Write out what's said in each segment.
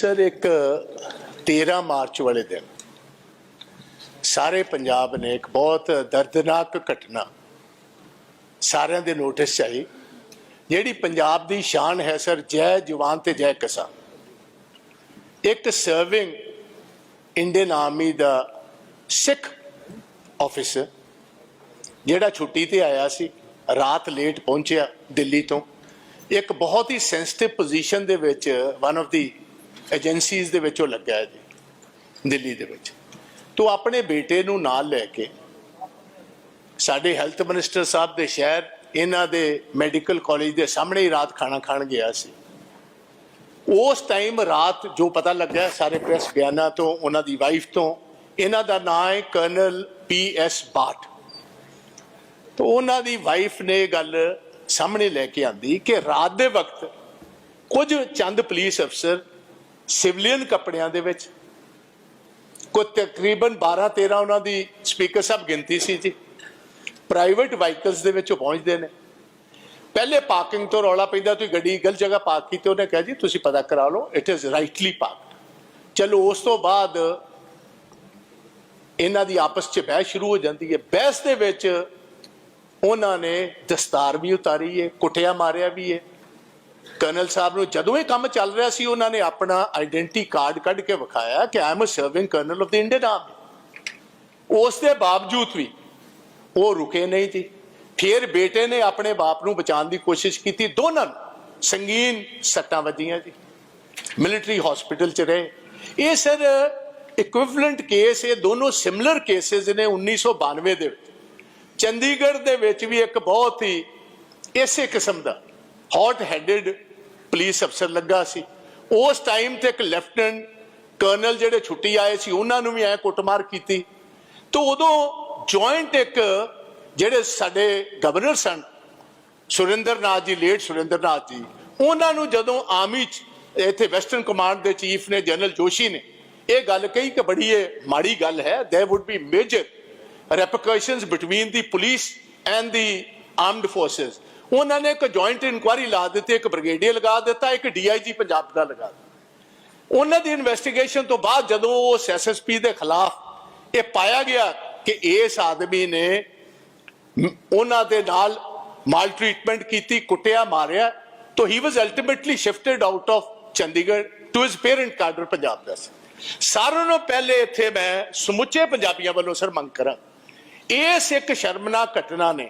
Sir ਇੱਕ 13 March ਵਾਲੇ ਦਿਨ ਸਾਰੇ ਪੰਜਾਬ ਨੇ ਇੱਕ ਬਹੁਤ ਦਰਦਨਾਕ ਘਟਨਾ ਸਾਰਿਆਂ ਦੇ ਨੋਟਿਸ 'ਚ ਆਈ, ਜਿਹੜੀ ਪੰਜਾਬ ਦੀ ਸ਼ਾਨ ਹੈ ਸਰ, ਜੈ ਜਵਾਨ ਤੇ ਜੈ ਕਿਸਾਨ। ਇੱਕ ਸਰਵਿੰਗ ਇੰਡੀਅਨ ਆਰਮੀ ਦਾ ਸਿੱਖ ਆਫੀਸਰ ਜਿਹੜਾ ਛੁੱਟੀ ਤੇ ਆਇਆ ਸੀ, ਰਾਤ ਲੇਟ ਪਹੁੰਚਿਆ ਦਿੱਲੀ ਤੋਂ। ਇੱਕ ਬਹੁਤ ਹੀ ਸੈਂਸਿਟਿਵ ਪੋਜੀਸ਼ਨ ਦੇ ਵਿੱਚ ਵਨ ਆਫ ਦੀ ਏਜੰਸੀਜ਼ ਦੇ ਵਿੱਚ ਉਹ ਲੱਗਾ ਹੈ ਜੀ, ਦਿੱਲੀ ਦੇ ਵਿੱਚ। ਤੋਂ ਆਪਣੇ ਬੇਟੇ ਨੂੰ ਨਾਲ ਲੈ ਕੇ ਸਾਡੇ ਹੈਲਥ ਮਿਨਿਸਟਰ ਸਾਹਿਬ ਦੇ ਸ਼ਹਿਰ, ਇਹਨਾਂ ਦੇ ਮੈਡੀਕਲ ਕਾਲਜ ਦੇ ਸਾਹਮਣੇ ਹੀ ਰਾਤ ਖਾਣਾ ਖਾਣ ਗਿਆ ਸੀ। ਉਸ ਟਾਈਮ ਰਾਤ ਜੋ ਪਤਾ ਲੱਗਾ ਸਾਰੇ ਪ੍ਰੈਸ ਬਿਆਨਾਂ ਤੋਂ, ਉਹਨਾਂ ਦੀ ਵਾਈਫ ਤੋਂ, ਇਹਨਾਂ ਦਾ ਨਾਮ ਹੈ ਕਰਨਲ ਪੀ ਐਸ ਬਾਟ। ਤਾਂ ਉਹਨਾਂ ਦੀ ਵਾਈਫ ਨੇ ਇਹ ਗੱਲ ਸਾਹਮਣੇ ਲੈ ਕੇ ਆਂਦੀ ਕਿ ਰਾਤ ਦੇ ਵਕਤ ਕੁਝ ਚੰਦ ਪੁਲਿਸ ਅਫਸਰ ਸਿਵਲੀਅਨ ਕੱਪੜਿਆਂ ਦੇ ਵਿੱਚ ਕੋ ਤਕਰੀਬਨ 12 13 ਉਹਨਾਂ ਦੀ ਸਪੀਕਰ ਸਾਹਿਬ ਗਿਣਤੀ ਸੀ ਜੀ। ਪ੍ਰਾਈਵੇਟ ਵਾਹੀਕਲਸ ਦੇ ਵਿੱਚ ਉਹ ਪਹੁੰਚਦੇ ਨੇ। ਪਹਿਲੇ ਪਾਰਕਿੰਗ ਤੋਂ ਰੌਲਾ ਪੈਂਦਾ, ਤੁਸੀਂ ਗੱਡੀ ਗਲਤ ਜਗ੍ਹਾ ਪਾਰਕ ਕੀਤੀ, ਉਹਨੇ ਕਿਹਾ ਜੀ, ਤੁਸੀਂ ਪਤਾ ਕਰਾ ਲਓ ਇਟ ਇਜ਼ ਰਾਈਟਲੀ ਪਾਰਕਡ ਚਲੋ, ਉਸ ਤੋਂ ਬਾਅਦ ਇਹਨਾਂ ਦੀ ਆਪਸ 'ਚ ਬਹਿਸ ਸ਼ੁਰੂ ਹੋ ਜਾਂਦੀ ਹੈ। ਬਹਿਸ ਦੇ ਵਿੱਚ ਉਹਨਾਂ ਨੇ ਦਸਤਾਰ ਵੀ ਉਤਾਰੀ ਹੈ, ਕੁੱਟਿਆ ਮਾਰਿਆ ਵੀ ਹੈ। ਕਰਨਲ ਸਾਹਿਬ ਨੂੰ ਜਦੋਂ ਇਹ ਕੰਮ ਚੱਲ ਰਿਹਾ ਸੀ, ਉਹਨਾਂ ਨੇ ਆਪਣਾ ਆਇਡੈਂਟੀ ਕਾਰਡ ਕੱਢ ਕੇ ਵਿਖਾਇਆ ਕਿ I am a serving colonel of the Indian army ਉਸ ਦੇ ਬਾਵਜੂਦ ਵੀ ਉਹ ਰੁਕੇ ਨਹੀਂ ਸੀ। ਫਿਰ ਬੇਟੇ ਨੇ ਆਪਣੇ ਬਾਪ ਨੂੰ ਬਚਾਉਣ ਦੀ ਕੋਸ਼ਿਸ਼ ਕੀਤੀ। ਦੋਨਾਂ ਨੂੰ ਸੰਗੀਨ ਸੱਟਾਂ ਵੱਜੀਆਂ ਜੀ। ਮਿਲਟਰੀ ਹਸਪੀਟਲ ਚ ਰਹੇ। ਇਹ ਸਰ ਇਕੁਇਵਲੈਂਟ ਕੇਸ ਇਹ ਦੋਨੋਂ ਸਿਮਿਲਰ ਕੇਸਿਸ ਨੇ 1992 ਦੇ ਵਿੱਚ। ਚੰਡੀਗੜ੍ਹ ਦੇ ਵਿੱਚ ਵੀ ਇੱਕ ਬਹੁਤ ਹੀ ਇਸੇ ਕਿਸਮ ਦਾ ਹੌਟ ਹੈਡਡ ਪੁਲਿਸ ਅਫਸਰ ਲੱਗਾ ਸੀ। ਉਸ ਟਾਈਮ ਤੇ ਇੱਕ ਲੈਫਟਨੈਂਟ ਕਰਨਲ ਜਿਹੜੇ ਛੁੱਟੀ ਆਏ ਸੀ, ਉਹਨਾਂ ਨੂੰ ਵੀ ਐ ਕੁੱਟਮਾਰ ਕੀਤੀ। ਤੋਂ ਉਦੋਂ ਜੁਆਇੰਟ ਇੱਕ ਜਿਹੜੇ ਸਾਡੇ ਗਵਰਨਰ ਸਨ, ਸੁਰਿੰਦਰਨਾਥ ਜੀ ਲੇਟ ਸੁਰਿੰਦਰਨਾਥ ਜੀ, ਉਹਨਾਂ ਨੂੰ ਜਦੋਂ ਆਰਮੀ ਚ ਇੱਥੇ ਵੈਸਟਰਨ ਕਮਾਂਡ ਦੇ ਚੀਫ ਨੇ ਜਨਰਲ ਜੋਸ਼ੀ ਨੇ, ਇਹ ਗੱਲ ਕਹੀ ਕਿ ਬੜੀ ਇਹ ਮਾੜੀ ਗੱਲ ਹੈ, there would be major repercussions between the police and the armed forces ਉਹਨਾਂ ਨੇ ਇੱਕ ਜੁਆਇੰਟ ਇਨਕੁਆਇਰੀ ਲਾ ਦਿੱਤੀ, ਇੱਕ ਬ੍ਰਿਗੇਡੀਅਰ ਲਗਾ ਦਿੱਤਾ, ਇੱਕ ਡੀਆਈਜੀ ਪੰਜਾਬ ਦਾ ਲਗਾ ਦਿੱਤਾ। ਉਹਨਾਂ ਦੀ ਇਨਵੈਸਟੀਗੇਸ਼ਨ ਤੋਂ ਬਾਅਦ ਜਦੋਂ ਉਸ ਐਸਐਸਪੀ ਦੇ ਖਿਲਾਫ ਇਹ ਪਾਇਆ ਗਿਆ ਕਿ ਇਸ ਆਦਮੀ ਨੇ ਉਹਨਾਂ ਦੇ ਨਾਲ ਮਾਲ ਟ੍ਰੀਟਮੈਂਟ ਕੀਤੀ, ਕੁੱਟਿਆ, ਮਾਰਿਆ, ਤੋ he was ultimately shifted out of Chandigarh to his parent cadre Punjab ਦਾ ਸੀ। ਸਾਰਿਆਂ ਨੂੰ ਪਹਿਲੇ ਇੱਥੇ ਮੈਂ ਸਮੁੱਚੇ ਪੰਜਾਬੀਆਂ ਵੱਲੋਂ ਸਰ ਮੰਗ ਕਰਾਂ, ਇਸ ਇੱਕ ਸ਼ਰਮਨਾਕ ਘਟਨਾ ਨੇ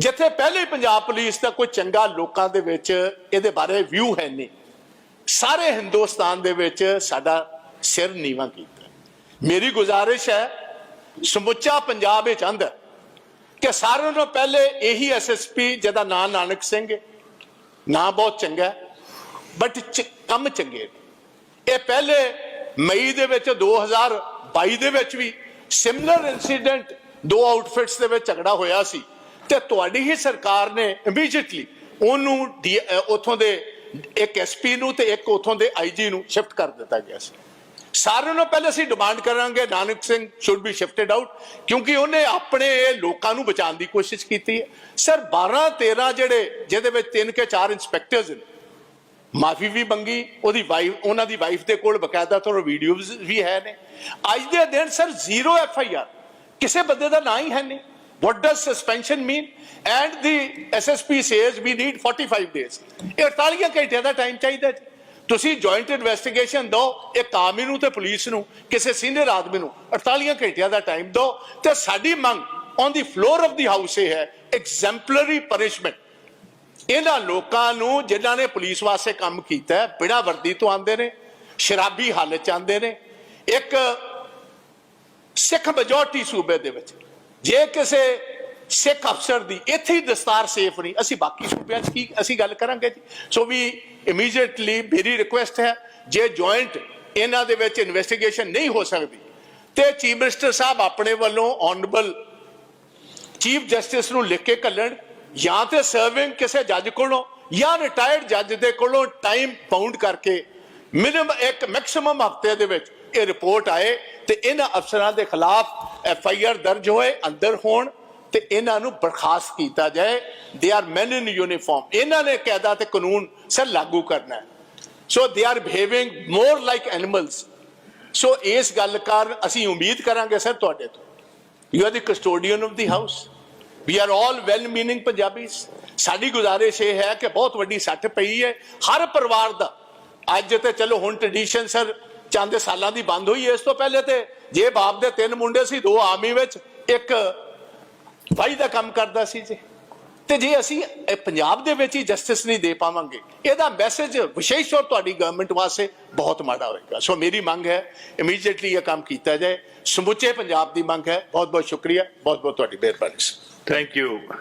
ਜਿੱਥੇ ਪਹਿਲੇ ਪੰਜਾਬ ਪੁਲਿਸ ਦਾ ਕੋਈ ਚੰਗਾ ਲੋਕਾਂ ਦੇ ਵਿੱਚ ਇਹਦੇ ਬਾਰੇ ਵਿਊ ਹੈ ਨਹੀਂ। ਸਾਰੇ ਹਿੰਦੁਸਤਾਨ ਦੇ ਵਿੱਚ ਸਾਡਾ ਸਿਰ ਨੀਵਾ ਕੀਤਾ। ਮੇਰੀ ਗੁਜ਼ਾਰਿਸ਼ ਹੈ, ਸਮੁੱਚਾ ਪੰਜਾਬ ਇਹ ਚਾਹੁੰਦਾ ਕਿ ਸਾਰਿਆਂ ਨੂੰ ਪਹਿਲੇ ਇਹੀ ਐਸਐਸਪੀ ਜਿਹਦਾ ਨਾਂ ਨਾਨਕ ਸਿੰਘ ਹੈ। ਨਾਂ ਬਹੁਤ ਚੰਗਾ ਬਟ ਕੰਮ ਚੰਗੇ ਇਹ ਪਹਿਲੇ ਮਈ ਦੇ ਵਿੱਚ 2022 ਦੇ ਵਿੱਚ ਵੀ ਸਿਮਿਲਰ ਇਨਸੀਡੈਂਟ ਦੋ ਆਊਟਫਿਟਸ ਦੇ ਵਿੱਚ ਝਗੜਾ ਹੋਇਆ ਸੀ। ਤੇ ਤੁਹਾਡੀ ਹੀ ਸਰਕਾਰ ਨੇ ਇਮੀਡੀਏਟਲੀ ਉਹਨੂੰ ਡੀ- ਉੱਥੋਂ ਦੇ ਇੱਕ ਐਸਪੀ ਨੂੰ ਤੇ ਇੱਕ ਉੱਥੋਂ ਦੇ ਆਈਜੀ ਨੂੰ ਸ਼ਿਫਟ ਕਰ ਦਿੱਤਾ ਗਿਆ ਸੀ। ਸਾਰਿਆਂ ਨੂੰ ਪਹਿਲੇ ਅਸੀਂ ਡਿਮਾਂਡ ਕਰਾਂਗੇ, Nanak Singh should be shifted out ਕਿਉਂਕਿ ਉਹਨੇ ਆਪਣੇ ਲੋਕਾਂ ਨੂੰ ਬਚਾਉਣ ਦੀ ਕੋਸ਼ਿਸ਼ ਕੀਤੀ ਹੈ। ਸਰ 12 13 ਜਿਹੜੇ, ਜਿਹਦੇ ਵਿੱਚ ਤਿੰਨ ਕੇ ਚਾਰ ਇੰਸਪੈਕਟਰਸ ਨੇ, ਮਾਫੀ ਵੀ ਮੰਗੀ, ਉਹਦੀ ਵਾਈਫ ਉਹਨਾਂ ਦੀ ਵਾਈਫ ਦੇ ਕੋਲ ਬਕਾਇਦਾ ਤੁਹਾਨੂੰ ਵੀਡੀਓਜ਼ ਵੀ ਹੈ ਨੇ। ਅੱਜ ਦੇ ਦਿਨ sir zero F I R ਕਿਸੇ ਬੰਦੇ ਦਾ ਨਾਂ ਹੀ ਹੈ ਨਹੀਂ। What does suspension mean and the SSP says we need 45 days 48 ਘੰਟਿਆਂ ਦਾ ਟਾਈਮ ਚਾਹੀਦਾ ਤੁਸੀਂ ਜੁਆਇੰਟ ਇਨਵੈਸਟੀਗੇਸ਼ਨ ਦਿਓ ਇੱਕ ਆਰਮੀ ਨੂੰ ਤੇ ਪੁਲਿਸ ਨੂੰ, ਕਿਸੇ ਸੀਨੀਅਰ ਆਦਮੀ ਨੂੰ। 48 ਘੰਟਿਆਂ ਦਾ ਟਾਈਮ ਦਿਓ। ਤੇ ਸਾਡੀ ਮੰਗ on the floor of the house ਇਹ ਹੈ ਐਗਜ਼ੈਂਪਲਰੀ ਪਨਿਸ਼ਮੈਂਟ ਇਹਨਾਂ ਲੋਕਾਂ ਨੂੰ ਜਿਨ੍ਹਾਂ ਨੇ ਪੁਲਿਸ ਵਾਸਤੇ ਕੰਮ ਕੀਤਾ ਬਿੜਾ ਵਰਦੀ ਤੋਂ ਆਉਂਦੇ ਨੇ, ਸ਼ਰਾਬੀ ਹਾਲਤ ਚ ਆਉਂਦੇ ਨੇ। ਇੱਕ ਸਿੱਖ ਮੈਜੋਰਟੀ ਸੂਬੇ ਦੇ ਵਿੱਚ ਜੇ ਕਿਸੇ ਸਿੱਖ ਅਫਸਰ ਦੀ ਇੱਥੇ ਹੀ ਦਸਤਾਰ ਸੇਫ ਨਹੀਂ, ਅਸੀਂ ਬਾਕੀ ਸੂਬਿਆਂ 'ਚ ਕੀ ਅਸੀਂ ਗੱਲ ਕਰਾਂਗੇ ਜੀ? ਸੋ ਵੀ ਇਮੀਡੀਏਟਲੀ ਮੇਰੀ ਰਿਕੁਐਸਟ ਹੈ, ਜੇ ਜੁਆਇੰਟ ਇਹਨਾਂ ਦੇ ਵਿੱਚ ਇਨਵੈਸਟੀਗੇਸ਼ਨ ਨਹੀਂ ਹੋ ਸਕਦੀ, ਤੇ ਚੀਫ ਮਿਨਿਸਟਰ ਸਾਹਿਬ ਆਪਣੇ ਵੱਲੋਂ ਆਨਰੇਬਲ ਚੀਫ ਜਸਟਿਸ ਨੂੰ ਲਿਖ ਕੇ ਘੱਲਣ, ਜਾਂ ਤੇ ਸਰਵਿੰਗ ਕਿਸੇ ਜੱਜ ਕੋਲੋਂ, ਜਾਂ ਰਿਟਾਇਰਡ ਜੱਜ ਦੇ ਕੋਲੋਂ ਟਾਈਮ ਪਾਉਂਡ ਕਰਕੇ ਮਿਨੀਮਮ ਇੱਕ ਮੈਕਸਿਮਮ ਹਫ਼ਤੇ ਦੇ ਵਿੱਚ ਇਹ ਰਿਪੋਰਟ ਆਏ ਤੇ ਇਹਨਾਂ ਅਫਸਰਾਂ ਦੇ ਖਿਲਾਫ ਐਫ ਆਈ ਆਰ ਦਰਜ ਹੋਏ, ਅੰਦਰ ਹੋਣ ਤੇ ਇਹਨਾਂ ਨੂੰ ਬਰਖਾਸਤ ਕੀਤਾ ਜਾਏ। They are man in uniform ਇਹਨਾਂ ਨੇ ਕਾਇਦਾ ਤੇ ਕਾਨੂੰਨ ਸਰ ਲਾਗੂ ਕਰਨਾ ਹੈ। So they are behaving more like animals so ਇਸ ਗੱਲ ਕਾਰਨ ਅਸੀਂ ਉਮੀਦ ਕਰਾਂਗੇ ਸਰ ਤੁਹਾਡੇ ਤੋਂ। You are the custodian of the house we are all well meaning Punjabis ਸਾਡੀ ਗੁਜ਼ਾਰਿਸ਼ ਇਹ ਹੈ ਕਿ ਬਹੁਤ ਵੱਡੀ ਸੱਟ ਪਈ ਹੈ। ਹਰ ਪਰਿਵਾਰ ਦਾ। ਅੱਜ ਤੇ ਚਲੋ ਹੁਣ ਟ੍ਰੈਡੀਸ਼ਨ ਸਰ ਚੰਦ ਸਾਲਾਂ ਦੀ ਬੰਦ ਹੋਈ ਹੈ। ਇਸ ਤੋਂ ਪਹਿਲੇ ਤੇ ਜੇ ਬਾਪ ਦੇ ਤਿੰਨ ਮੁੰਡੇ ਸੀ, ਦੋ ਆਰਮੀ ਵਿੱਚ, ਇੱਕ ਵਾਈ ਦਾ ਕੰਮ ਕਰਦਾ ਸੀ ਜੀ। ਤੇ ਜੇ ਅਸੀਂ ਪੰਜਾਬ ਦੇ ਵਿੱਚ ਹੀ ਜਸਟਿਸ ਨਹੀਂ ਦੇ ਪਾਵਾਂਗੇ, ਇਹਦਾ ਮੈਸੇਜ ਵਿਸ਼ੇਸ਼ ਤੌਰ ਤੁਹਾਡੀ ਗਵਰਨਮੈਂਟ ਵਾਸਤੇ ਬਹੁਤ ਮਾੜਾ ਹੋਏਗਾ। ਸੋ ਮੇਰੀ ਮੰਗ ਹੈ ਇਮੀਡੀਏਟਲੀ ਇਹ ਕੰਮ ਕੀਤਾ ਜਾਏ। ਸਮੁੱਚੇ ਪੰਜਾਬ ਦੀ ਮੰਗ ਹੈ। ਬਹੁਤ ਬਹੁਤ ਸ਼ੁਕਰੀਆ। ਬਹੁਤ ਬਹੁਤ ਤੁਹਾਡੀ ਮਿਹਰਬਾਨੀ ਸਰ Thank you.